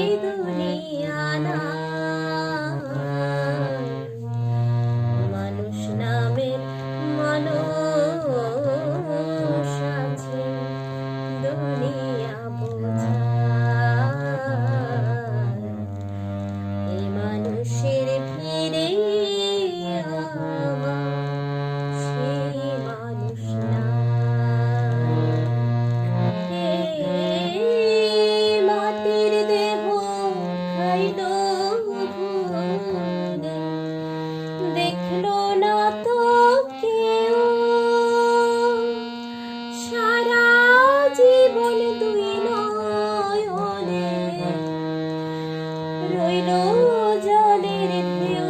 你的 রইল জলের ঢেউ।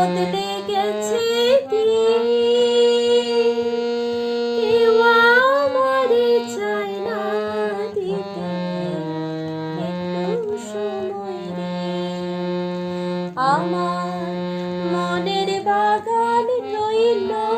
বদলে গেছে কেউ আমার চায় না দিতে। সময় আমার মনের বাগান রইল।